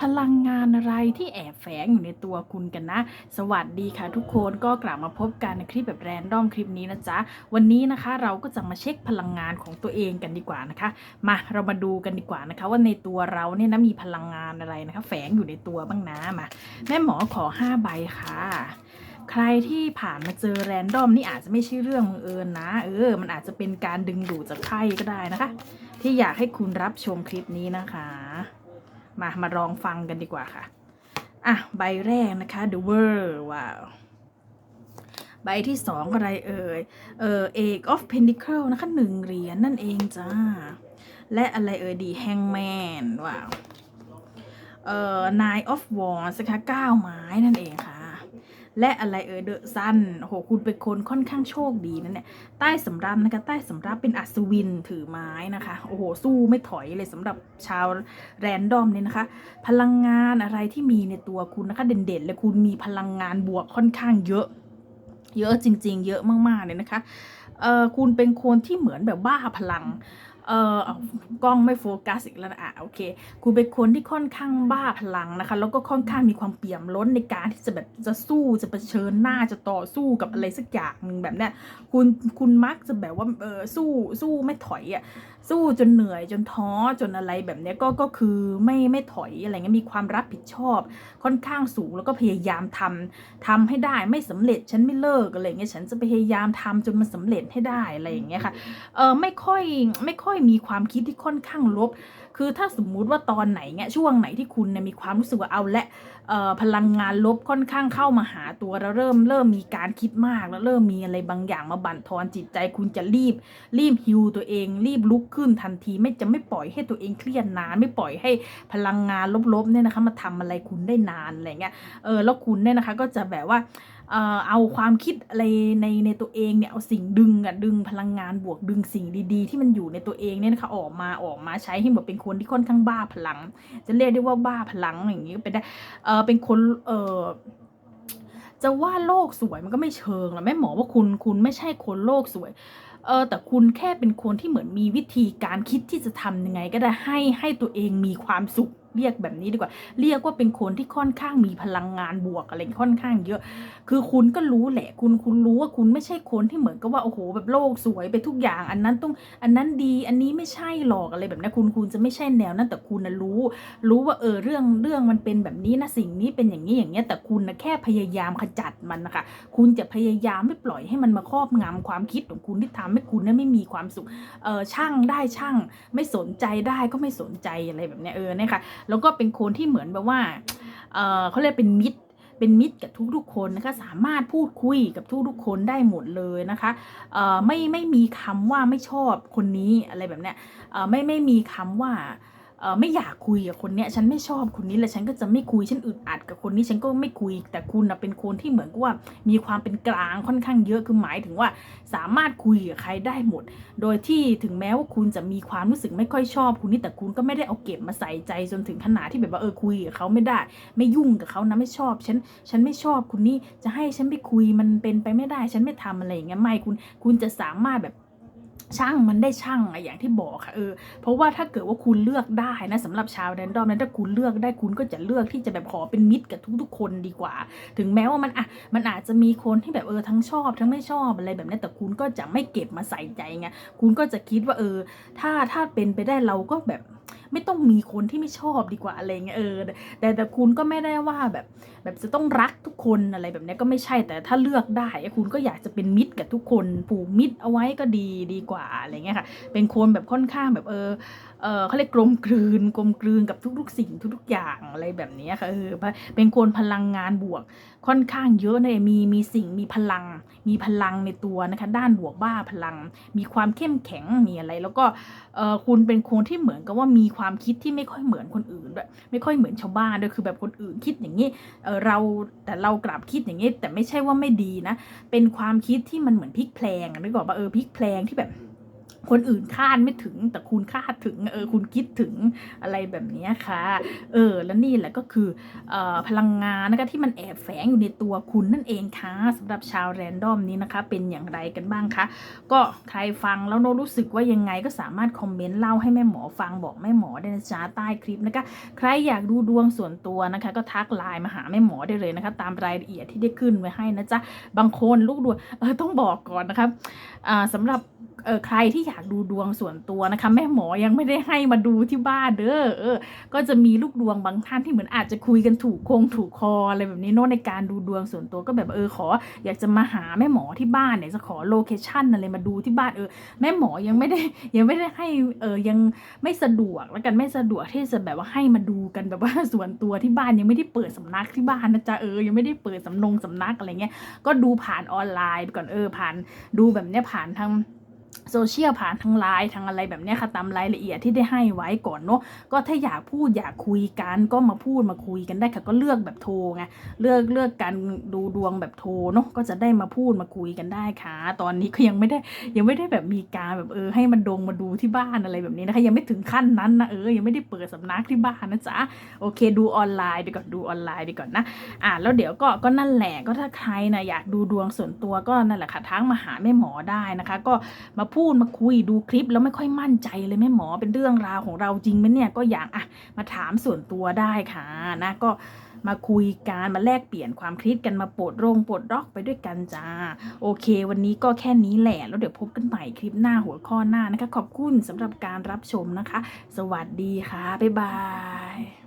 พลังงานอะไรที่แอบแฝงอยู่ในตัวคุณกันนะ สวัสดีค่ะทุกคนก็กลับมาพบกันในคลิปแบบแรนดอมคลิปนี้นะจ๊ะ วันนี้นะคะเราก็จะมาเช็คพลังงานของตัวเองกันดีกว่านะคะ มาเรามาดูกันดีกว่านะคะ ว่าในตัวเราเนี่ยนะมีพลังงานอะไรนะคะ แฝงอยู่ในตัวบ้างนะมาแม่หมอขอ 5 ใบค่ะใครที่ผ่านมาเจอแรนดอมนี่อาจจะไม่ใช่เรื่องบังเอิญนะ เออ มันอาจจะเป็นการดึงดูดจากไพ่ก็ได้นะคะ ที่อยากให้คุณรับชมคลิปนี้นะคะ มามาลองฟังกันดีกว่าค่ะ อะ ใบแรกนะคะ The World ว้าวใบที่สองอะไรเอ่ย เออ Eight of Pentacle นะคะหนึ่งเหรียญนั่นเองจ้า และอะไรเอ่ยดี Hangman ว้าว เอ่อ Nine of Wands นะคะเก้าไม้นั่นเองค่ะ และอะไรเอ่ยเดอะซันโหคุณเป็นคนค่อนข้างโชคดีนะเนี่ยใต้สำรับนะคะใต้สำรับเป็นอัศวินถือไม้นะคะโอ้โหสู้ไม่ถอยเลยสำหรับชาวแรนดอมเนี่ยนะคะ พลังงานอะไรที่มีในตัวคุณนะคะ เด่นๆเลยคุณมีพลังงานบวกค่อนข้างเยอะ เยอะจริง ๆ เยอะมากๆเลยนะคะเอ่อคุณเป็นคนที่เหมือนแบบบ้าพลัง เออเอากล้องไม่โฟกัสอีกแล้วนะอะโอเค คุณเป็นคนที่ค่อนข้างบ้าพลังนะคะ แล้วก็ค่อนข้างมีความเปี่ยมล้นในการที่จะแบบจะสู้จะเผชิญหน้าจะต่อสู้กับอะไรสักอย่างหนึ่งแบบเนี้ยคุณคุณมักจะแบบว่าเออสู้สู้ไม่ถอยอะสู้จนเหนื่อยจนท้อจนอะไรแบบเนี้ยก็ก็คือไม่ไม่ถอยอะไรเงี้ยมีความรับผิดชอบ ค่อนข้างสูงแล้วก็พยายามทำทำให้ได้ไม่สำเร็จฉันไม่เลิกอะไรเงี้ยฉันจะพยายามทำจนมันสำเร็จให้ได้อะไรอย่างเงี้ยค่ะเออไม่ค่อยไม่ค่อยมีความคิดที่ค่อนข้างลบ คือถ้าสมมุติว่าตอนไหนเงี้ยช่วงไหนที่คุณเนี่ยมีความรู้สึกว่าเอาละพลังงานลบค่อนข้างเข้ามาหาตัวแล้วเริ่มเริ่มมีการคิดมากแล้วเริ่มมีอะไรบางอย่างมาบั่นทอนจิตใจ คุณจะรีบ รีบฮิวตัวเอง รีบลุกขึ้นทันที ไม่จะไม่ปล่อยให้ตัวเองเครียดนานไม่ปล่อยให้พลังงานลบๆเนี่ยนะคะมาทำอะไรคุณได้นานอะไรเงี้ยเออแล้วคุณเนี่ยนะคะก็จะแบบว่าเอาความคิดอะไรในในตัวเองเนี่ยเอาสิ่งดึงอะดึงพลังงานบวกดึงสิ่งดี ๆ ที่มันอยู่ในตัวเองเนี่ยนะคะออกมาออกมาใช้ให้หมือนเป็นคนที่ค่อนข้างบ้าพลัง จะเรียกได้ว่าบ้าพลังอย่างนี้ก็เป็นได้เออเป็นคนเออจะว่าโลกสวยมันก็ไม่เชิงหรอกแม่หมอว่าคุณคุณไม่ใช่คนโลกสวยเออแต่คุณแค่เป็นคนที่เหมือนมีวิธีการคิดที่จะทำยังไง ก็ได้ให้ให้ตัวเองมีความสุข เรียกแบบนี้ดีกว่า เรียกว่าเป็นคนที่ค่อนข้างมีพลังงานบวกอะไรค่อนข้างเยอะ คือคุณก็รู้แหละ คุณคุณรู้ว่าคุณไม่ใช่คนที่เหมือนกับว่าโอ้โหแบบโลกสวยไปทุกอย่าง อันนั้นต้องอันนั้นดีอันนี้ไม่ใช่หรอกอะไรแบบนี้คุณคุณจะไม่ใช่แนวนั้นแต่คุณนะรู้ รู้ว่าเออเรื่องเรื่องมันเป็นแบบนี้นะสิ่งนี้เป็นอย่างนี้อย่างเงี้ยแต่คุณนะแค่พยายามขจัดมันนะคะคุณจะพยายามไม่ปล่อยให้มันมาครอบงำความคิดของคุณที่ทำให้คุณเนี่ยไม่มีความสุขเออช่างได้ช่าง ไม่สนใจได้ก็ไม่สนใจอะไรแบบนี้เออเนี่ยค่ะแล้วก็เป็นคนที่เหมือนแบบว่าเออเขาเรียกเป็นมิตรเป็นมิตรกับทุกๆคนนะคะสามารถพูดคุยกับทุกๆคนได้หมดเลยนะคะไม่ไม่มีคำว่าไม่ชอบคนนี้อะไรแบบเนี้ยไม่ไม่มีคำว่า ไม่อยากคุยกับคนเนี้ยฉันไม่ชอบคนนี้เลยฉันก็จะไม่คุยฉันอึดอัดกับคนนี้ฉันก็ไม่คุย แต่คุณนะเป็นคนที่เหมือนกับว่ามีความเป็นกลางค่อนข้างเยอะคือหมายถึงว่าสามารถคุยกับใครได้หมด โดยที่ถึงแม้ว่าคุณจะมีความรู้สึกไม่ค่อยชอบคุณนี่แต่คุณก็ไม่ได้เอาเก็บมาใส่ใจจนถึงขนาดที่แบบว่าเออคุยกับเขาไม่ได้ ไม่ยุ่งกับเขานะไม่ชอบฉันฉันไม่ชอบคุณนี่จะให้ฉันไปคุยมันเป็นไปไม่ได้ ฉันไม่ทำอะไรอย่างเงี้ยไม่คุณคุณจะสามารถแบบ ช่างมันได้ช่างอะอย่างที่บอกค่ะเออเพราะว่าถ้าเกิดว่าคุณเลือกได้นะสำหรับชาวแรนดอมนั้นถ้าคุณเลือกได้คุณก็จะเลือกที่จะแบบขอเป็นมิตรกับทุกๆ คนดีกว่า ถึงแม้ว่ามันอะมันอาจจะมีคนที่แบบเออทั้งชอบทั้งไม่ชอบอะไรแบบนี้แต่คุณก็จะไม่เก็บมาใส่ใจไงคุณก็จะคิดว่าเออ ถ้าถ้าเป็นไปได้เราก็แบบไม่ต้องมีคนที่ไม่ชอบดีกว่าอะไรเงี้ยเออแต่แต่คุณก็ไม่ได้ว่าแบบ แบบจะต้องรักทุกคนอะไรแบบนี้ก็ไม่ใช่แต่ถ้าเลือกได้ คุณก็อยากจะเป็นมิตรกับทุกคนผูกมิตรเอาไว้ก็ดีดีกว่าอะไรเงี้ยค่ะ เป็นคนแบบค่อนข้างแบบเออ เออเขาเรียกกลมกลืนกลมกลืนกับทุกๆ สิ่งทุกๆอย่างอะไรแบบนี้ค่ะเออเป็นคนพลังงานบวกค่อนข้างเยอะเลยมีมีสิ่งมีพลัง มีพลังในตัวนะคะด้านบวกบ้าพลัง มีความเข้มแข็งมีอะไร แล้วก็เออคุณเป็นคนที่เหมือนกับว่ามีความคิดที่ไม่ค่อยเหมือนคนอื่นด้วยไม่ค่อยเหมือนชาวบ้านด้วยคือแบบคนอื่นคิดอย่างนี้เออเราแต่เรากลับคิดอย่างนี้แต่ไม่ใช่ว่าไม่ดีนะ เป็นความคิดที่มันเหมือนพลิกแพลงนึกออกปะเออพลิกแพลงที่แบบ คนอื่นคาดไม่ถึงแต่คุณคาดถึงเออคุณคิดถึงอะไรแบบนี้ค่ะ เออ แล้วนี่แหละก็คือออพลังงานนะคะที่มันแอบแฝงอยู่ในตัวคุณนั่นเองค่ะสำหรับชาวแรนดอมนี้นะคะ เป็นอย่างไรกันบ้างคะก็ใครฟังแล้วโนรู้สึกว่ายังไงก็สามารถคอมเมนต์เล่าให้แม่หมอฟังบอกแม่หมอได้นะจ๊ะใต้คลิปนะคะ ใครอยากดูดวงส่วนตัวนะคะ ก็ทักไลน์มาหาแม่หมอได้เลยนะคะ ตามรายละเอียดที่ได้ขึ้นไว้ให้นะจ๊ะบางคนลูกดวงเออต้องบอกก่อนนะครับอ่าสำหรับ เออใครที่อยากดูดวงส่วนตัวนะคะ แม่หมอยังไม่ได้ให้มาดูที่บ้านเด้อเออ ก็จะมีลูกดวงบางท่านที่เหมือนอาจจะคุยกันถูกคงถูกคออะไรแบบนี้เนอะในการดูดวงส่วนตัวก็แบบเออขอ อยากจะมาหาแม่หมอที่บ้านเนี่ยจะขอโลเคชั่นอะไรมาดูที่บ้านเออแม่หมอยังไม่ได้ยังไม่ได้ให้เออยังไม่สะดวกแล้วกันไม่สะดวกที่จะแบบว่าให้มาดูกันแบบว่าส่วนตัวที่บ้านยังไม่ได้เปิดสำนักที่บ้านนะจ๊ะเออยังไม่ได้เปิดสำนงสำนักอะไรเงี้ยก็ดูผ่านออนไลน์ไปก่อนเออผ่านดูแบบเนี้ยผ่านทาง โซเชียลผ่านทางไลน์ทางอะไรแบบนี้ค่ะตามรายละเอียดที่ได้ให้ไว้ก่อนเนาะก็ถ้าอยากพูดอยากคุยกันก็มาพูดมาคุยกันได้ค่ะ ก็เลือกแบบโทรไงเลือกเลือกการดูดวงแบบโทรเนาะก็จะได้มาพูดมาคุยกันได้ค่ะ ตอนนี้ก็ยังไม่ได้ยังไม่ได้แบบมีการแบบเออให้มันดงมาดูที่บ้านอะไรแบบนี้นะคะยังไม่ถึงขั้นนั้นนะเออยังไม่ได้เปิดสำนักที่บ้านนะจ๊ะโอเค ดูออนไลน์ไปก่อนดูออนไลน์ไปก่อนนะอะแล้วเดี๋ยวก็ก็นั่นแหละก็ถ้าใครนะอยากดูดวงส่วนตัวก็นั่นแหละค่ะทักมาหาแม่หมอได้นะคะ ก็มาพูดมาคุยดูคลิปแล้วไม่ค่อยมั่นใจเลยแม่หมอเป็นเรื่องราวของเราจริงไหมเนี่ยก็อยากอะมาถามส่วนตัวได้ค่ะนะก็มาคุยกันมาแลกเปลี่ยนความคิดกันมาปลดโรงปลดร็อกไปด้วยกันจ้า โอเค วันนี้ก็แค่นี้แหละ แล้วเดี๋ยวพบกันใหม่คลิปหน้าหัวข้อหน้านะคะ ขอบคุณสำหรับการรับชมนะคะ สวัสดีค่ะ บ๊ายบาย